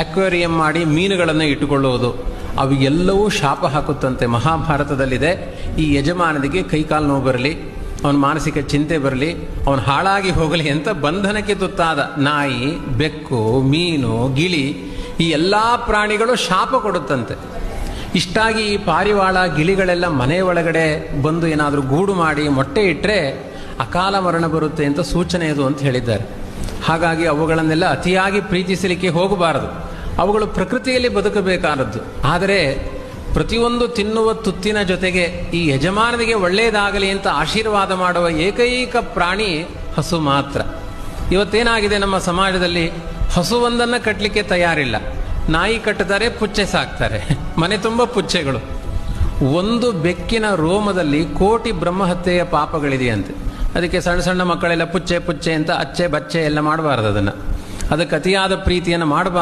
Aquarium ಮಾಡಿ ಮೀನುಗಳನ್ನು ಇಟ್ಟುಕೊಳ್ಳುವುದು. ಅವು ಎಲ್ಲವೂ ಶಾಪ ಹಾಕುತ್ತಂತೆ. ಮಹಾಭಾರತದಲ್ಲಿದೆ. ಈ ಯಜಮಾನನಿಗೆ ಕೈಕಾಲು ನೋವು ಬರಲಿ, ಅವನ ಮಾನಸಿಕ ಚಿಂತೆ ಬರಲಿ, ಅವನು ಹಾಳಾಗಿ ಹೋಗಲಿ ಅಂತ ಬಂಧನಕ್ಕೆ ತುತ್ತಾದ ನಾಯಿ, ಬೆಕ್ಕು, ಮೀನು, ಗಿಳಿ, ಈ ಎಲ್ಲ ಪ್ರಾಣಿಗಳು ಶಾಪ ಕೊಡುತ್ತಂತೆ. ಇಷ್ಟಾಗಿ ಈ ಪಾರಿವಾಳ ಗಿಳಿಗಳೆಲ್ಲ ಮನೆ ಒಳಗಡೆ ಬಂದು ಏನಾದರೂ ಗೂಡು ಮಾಡಿ ಮೊಟ್ಟೆ ಇಟ್ಟರೆ ಅಕಾಲ ಮರಣ ಬರುತ್ತೆ ಅಂತ ಸೂಚನೆ ಇದು ಅಂತ ಹೇಳಿದ್ದಾರೆ. ಹಾಗಾಗಿ ಅವುಗಳನ್ನೆಲ್ಲ ಅತಿಯಾಗಿ ಪ್ರೀತಿಸಲಿಕ್ಕೆ ಹೋಗಬಾರದು. ಅವುಗಳು ಪ್ರಕೃತಿಯಲ್ಲಿ ಬದುಕಬೇಕಾದದ್ದು. ಆದರೆ ಪ್ರತಿಯೊಂದು ತಿನ್ನುವ ತುತ್ತಿನ ಜೊತೆಗೆ ಈ ಯಜಮಾನನಿಗೆ ಒಳ್ಳೆಯದಾಗಲಿ ಅಂತ ಆಶೀರ್ವಾದ ಮಾಡುವ ಏಕೈಕ ಪ್ರಾಣಿ ಹಸು ಮಾತ್ರ. ಇವತ್ತೇನಾಗಿದೆ ನಮ್ಮ ಸಮಾಜದಲ್ಲಿ? ಹಸುವೊಂದನ್ನು ಕಟ್ಟಲಿಕ್ಕೆ ತಯಾರಿಲ್ಲ. ನಾಯಿ ಕಟ್ಟುತ್ತಾರೆ ಪುಚ್ಚೆ ಸಾಕ್ತಾರೆ. ಮನೆ ತುಂಬ ಪುಚ್ಚೆಗಳು. ಒಂದು ಬೆಕ್ಕಿನ ರೋಮದಲ್ಲಿ ಕೋಟಿ ಬ್ರಹ್ಮಹತ್ಯೆಯ ಪಾಪಗಳಿದೆಯಂತೆ. ಅದಕ್ಕೆ ಸಣ್ಣ ಸಣ್ಣ ಮಕ್ಕಳೆಲ್ಲ ಪುಚ್ಚೆ ಪುಚ್ಚೆ ಅಂತ ಅಚ್ಚೆ ಬಚ್ಚೆ ಎಲ್ಲ ಮಾಡಬಾರ್ದು ಅದನ್ನು. ಅದಕ್ಕೆ ಅತಿಯಾದ ಪ್ರೀತಿಯನ್ನು ಮಾಡಬಾರ್ದು.